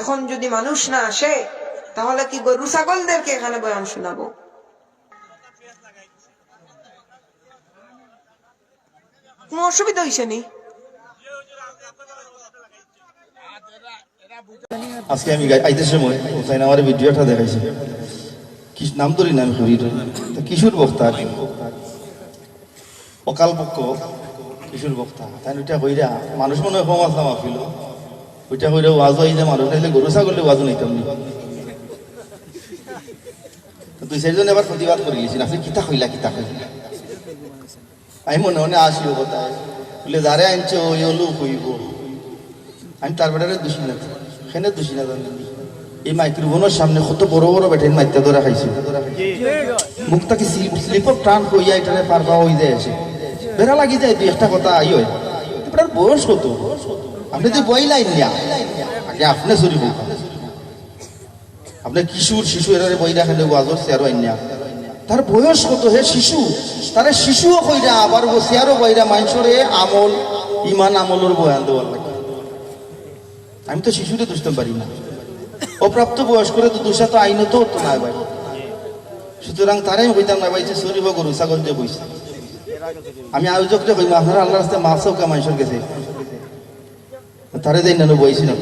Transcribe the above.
এখন যদি মানুষ না আসে, তাহলে কি গরু ছাগলদেরকে এখানে বয়ান শোনাবো? কোনো অসুবিধা হয়েছে নি? আজকে আমি নাম কিশোর বক্তা কিশোর বক্তা। তাই হইরা মানুষ মনে হয় ওইটা হইরা ওয়াজ হই যে মানুষ নাইলে গরু ছাগলে ওয়াজ নিতাম দুই চারজন এবার প্রতিবাদ করে গেছেন আপনি কিতা হইলা কিতা হইলা আমি মনে মনে আসিও কথা বলে যারে আনছে ওই হলো হইব। আমি তার বেটারে দোষী না সেখানে দোষী না জানি এই মাইক্রোফোনের সামনে কত বড় বড় বেটেন মাইত্যা ধরে খাইছে। স্লিপ অফ টান হইয়া এটারে পার পাওয়া হয়ে যায় আছে। বেড়া লাগি যায়, দুই একটা কথা আই হয়। আপনার বয়স কত? আপনি যে বই লাইন নিয়া, আগে আপনি চুরি হোক আপনি কিশোর শিশু এরারে বই রাখেন ওয়াজর চেয়ারও আইনিয়া তার বয়স কত হে শিশু? তারে শিশুও কইরা, আবার চেয়ারও বইরা মানুষরে আমল, ইমান আমলের বয়ান দেওয়ার আমি তো শিশুরে দুষতে পারি না। অপ্রাপ্ত বয়স করে তো দুষা তো আইনে তো হতো না ভাই। সুতরাং তারাই আমি কইতাম না ভাই যে সরিব গরু, ছাগল যে বইছে। আমি আয়োজকটা কইম আপনারা আল্লাহ রাস্তায় মাছও কা মানুষের গেছে? তারে যাই না বইছি না